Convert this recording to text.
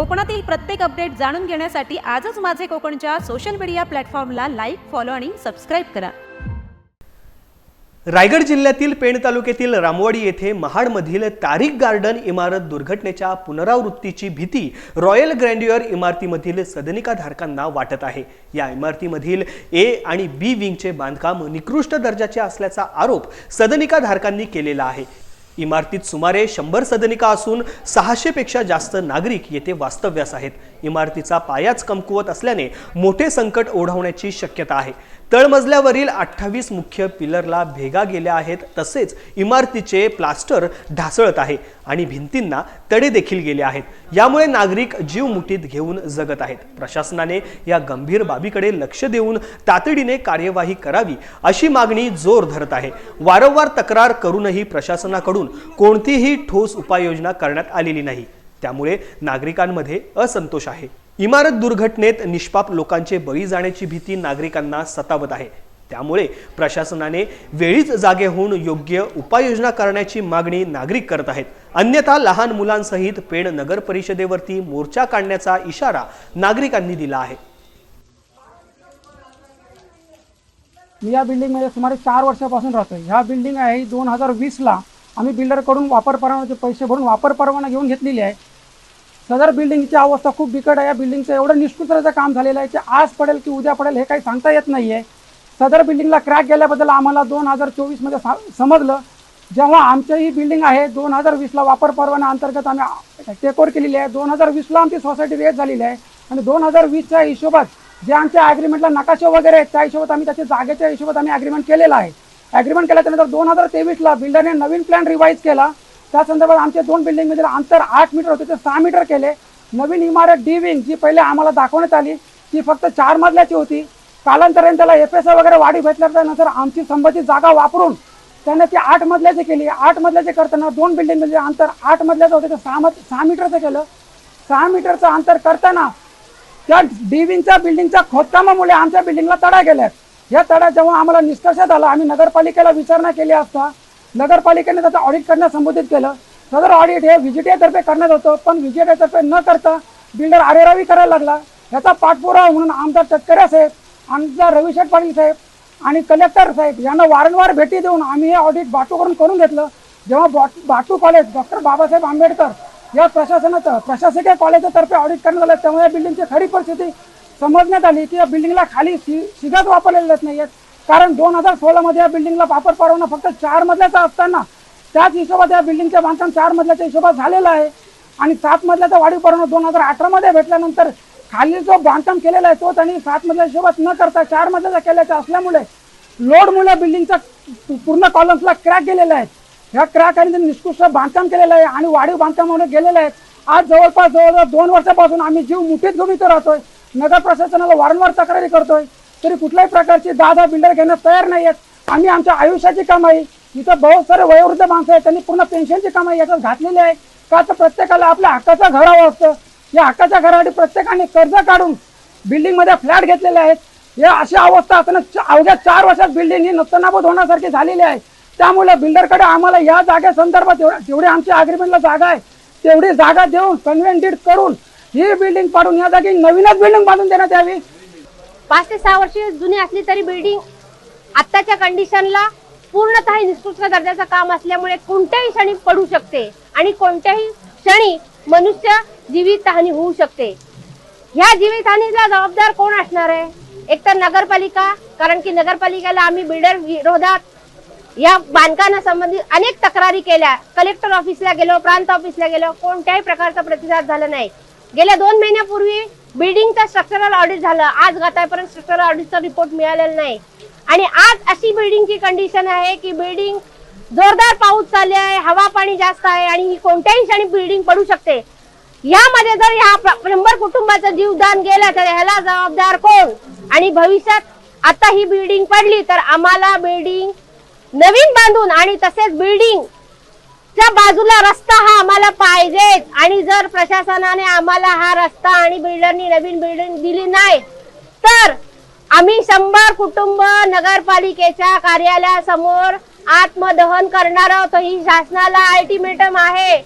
कोकणातील प्रत्येक अपडेट जाणून घेण्यासाठी आजच माझे कोकणच्या सोशल मीडिया प्लॅटफॉर्मला लाईक फॉलो आणि सबस्क्राईब करा. रायगड जिल्ह्यातील पेण तालुक्यातील रामवाडी येथे महाडमधील तारीख गार्डन इमारत दुर्घटनेच्या पुनरावृत्तीची भीती रॉयल ग्रँड्युअर इमारतीमधील सदनिका धारकांना वाटत आहे. या इमारतीमधील ए आणि बी विंगचे बांधकाम निकृष्ट दर्जाचे असल्याचा आरोप सदनिका धारकांनी केलेला आहे. इमारतीत सुमारे शंभर सदनिका असून सहाशेपेक्षा जास्त नागरिक येथे वास्तव्यास आहेत. इमारतीचा पायाच कमकुवत असल्याने मोठे संकट ओढवण्याची शक्यता आहे. तळमजल्यावरील अठ्ठावीस मुख्य पिलरला भेगा गेल्या आहेत तसेच इमारतीचे प्लास्टर ढासळत आहे आणि भिंतींना तडे देखील गेले आहेत. यामुळे नागरिक जीव मुठीत घेऊन जगत आहेत. प्रशासनाने या गंभीर बाबीकडे लक्ष देऊन तातडीने कार्यवाही करावी अशी मागणी जोर धरत आहे. वारंवार तक्रार करूनही प्रशासनाकडून कोणतीही ठोस उपाययोजना करण्यात आलेली नाही. त्यामुळे नागरिकांमध्ये असंतोष आहे. इमारत दुर्घटनेत निष्पाप लोकांचे बळी जाण्याची भीती नागरिकांना सतावत आहे. त्यामुळे प्रशासनाने वेळीच जागे होऊन योग्य उपाययोजना करण्याची मागणी नागरिक करत आहेत. अन्यथा लहान मुलांसहित पेण नगर परिषदेवरती मोर्चा काढण्याचा इशारा नागरिकांनी दिला आहे. मी या बिल्डिंगमध्ये सुमारे चार वर्षापासून राहतो ह्या बिल्डिंग आहे दोन हजार वीसला आम्ही बिल्डरकडून वापर परवानाचे पैसे भरून वापर परवाना घेऊन घेतलेली आहे. सदर बिल्डिंगची अवस्था खूप बिकट आहे. या बिल्डिंगचं एवढं निष्कृतचं काम झालेलं आहे की आज पडेल की उद्या पडेल हे काही सांगता येत नाही आहे सदर बिल्डिंगला क्रॅक गेल्याबद्दल आम्हाला दोन हजार चोवीसमध्ये सा समजलं. जेव्हा आमची ही बिल्डिंग आहे दोन हजार वीसला वापर परवाना अंतर्गत आम्ही टेकओवर केलेली आहे. दोन हजार वीसला आमची सोसायटी रेट झालेली आहे. आणि दोन हजार वीसच्या हिशोबात जे आमच्या ॲग्रीमेंटला नकाशे वगैरे आहेत त्या हिशोबात आम्ही त्याच्या जागेच्या हिशोबात आम्ही ॲग्रीमेंट केलेलं आहे. ॲग्रीमेंट केल्याच्यानंतर दोन हजार तेवीसला बिल्डरने नवीन प्लॅन रिवाईज केला. त्या संदर्भात आमच्या दोन बिल्डिंगमधील अंतर आठ मीटर होते ते सहा मीटर केले. नवीन इमारत डी विंग जी पहिले आम्हाला दाखवण्यात आली ती फक्त चार मजल्याची होती. कालांतराने त्याला एफ एस वगैरे वाढी घेतल्यानंतर आमची संबंधित जागा वापरून त्याने ती आठ मजल्याची केली. आठ मजल्याचे करताना दोन बिल्डिंगमध्ये अंतर आठ मजल्याचं होते ते सहा मज सहा मीटरचं केलं. सहा मीटरचं अंतर करताना त्या डी विंगच्या बिल्डिंगच्या खोदकामामुळे आमच्या बिल्डिंगला तडा गेल्या या तडा जेव्हा आम्हाला निष्कर्षात आला आम्ही नगरपालिकेला विचारणा केली असता नगरपालिकेने त्याचं ऑडिट करण्यास संबोधित केलं. सदर ऑडिट हे व्हिजिटीतर्फे करण्यात होतं पण व्हिजिटीतर्फे न करता बिल्डर आरेरावी करायला लागला. याचा पाठपुरावा म्हणून आमदार तटकरे साहेब आमदार रविशेठ पाटील साहेब आणि कलेक्टर साहेब यांना वारंवार भेटी देऊन आम्ही हे ऑडिट बाटू करून घेतलं. जेव्हा बॉ बाटू कॉलेज डॉक्टर बाबासाहेब आंबेडकर या प्रशासनाचं प्रशासकीय कॉलेजतर्फे ऑडिट करण्यात आलं तेव्हा या बिल्डिंगची खरी परिस्थिती समजण्यात आली की या बिल्डिंगला खाली सी सिगाच वापरलेले नाही आहेत कारण दोन हजार सोळामध्ये या बिल्डिंगला वापर परवाना फक्त चार मजल्याचा असताना त्याच हिशोबात या बिल्डिंगचं बांधकाम चार मजल्याच्या हिशोबात झालेलं आहे. आणि सात मजल्याचा वाढीव परवाना दोन हजार अठरामध्ये भेटल्यानंतर खाली जो बांधकाम केलेला आहे तो त्यांनी सात मजल्या हिशोबात न करता चार मजल्याचा केल्याचा असल्यामुळे लोडमुळे बिल्डिंगचा पूर्ण कॉलम्सला क्रॅक गेलेला आहे. ह्या क्रॅक आणि निष्कृष्ट बांधकाम केलेलं आहे आणि वाढीव बांधकामामुळे गेलेलं आहे. आज जवळपास जवळजवळ दोन वर्षापासून आम्ही जीव मुठीत घेऊन इथं राहतोय. नगर प्रशासनाला वारंवार तक्रारी करतोय. तरी कुठल्याही प्रकारची दादा बिल्डर घेण्यास तयार नाही आहेत आम्ही आमच्या आयुष्याची कमाई इथं बहुत सारे वयोवृद्ध माणसं आहेत त्यांनी पूर्ण पेन्शनची कमाई याच्यात घातलेली आहे. का तर प्रत्येकाला आपल्या हक्काचं घर हवं असतं. या हक्काच्या घरासाठी प्रत्येकाने कर्ज काढून बिल्डिंगमध्ये फ्लॅट घेतलेले आहेत. या अशी अवस्था असताना अवघ्या चार वर्षात बिल्डिंग ही नस्तनाबूत होण्यासारखी झालेली आहे. त्यामुळे बिल्डरकडे आम्हाला या जागेसंदर्भात एवढ्या जेवढी आमची अग्रीमेंटला जागा आहे तेवढी जागा देऊन कन्व्हेंटेड करून ही बिल्डिंग पाडून या जागी नवीनच बिल्डिंग बांधून देण्यात यावी. पाच ते सहा वर्ष जुनी असली तरी बिल्डिंग आत्ताच्या कंडिशनला पूर्णतः निष्कृष्ट दर्जाचं काम असल्यामुळे कोणत्याही क्षणी पडू शकते आणि कोणत्याही क्षणी मनुष्य जीवितहानी होऊ शकते. ह्या जीवितहानीला जबाबदार कोण असणार आहे? एक तर नगरपालिका कारण की नगरपालिकेला आम्ही बिल्डर विरोधात या बांधकामासंबंधित अनेक तक्रारी केल्या. कलेक्टर ऑफिसला गेलो प्रांत ऑफिसला गेलो कोणत्याही प्रकारचा प्रतिसाद झाला नाही. गेल्या दोन महिन्यापूर्वी बिल्डिंगचं स्ट्रक्चरल ऑडिट झालं. आज गातापर्यंत स्ट्रक्चरल ऑडिटचा रिपोर्ट मिळालेला नाही. आणि आज अशी बिल्डिंगची कंडिशन आहे की बिल्डिंग जोरदार पाऊस चालले आहे हवा पाणी जास्त आहे आणि ही कोणत्याही क्षणी बिल्डिंग पडू शकते. यामध्ये जर ह्या शंभर कुटुंबाचं जीवदान गेलं तर ह्याला जबाबदार कोण? आणि भविष्यात आता ही बिल्डिंग पडली तर आम्हाला बिल्डिंग नवीन बांधून आणि तसेच बिल्डिंग च्या बाजूला रस्ता हा आम्हाला पाहिजेच. आणि जर प्रशासनाने आम्हाला हा रस्ता आणि बिल्डरनी नवीन बिल्डिंग दिली नाही तर आम्ही शंभर कुटुंब नगरपालिकेच्या कार्यालयासमोर आत्मदहन करणार आहोत. ही शासनाला अल्टिमेटम आहे.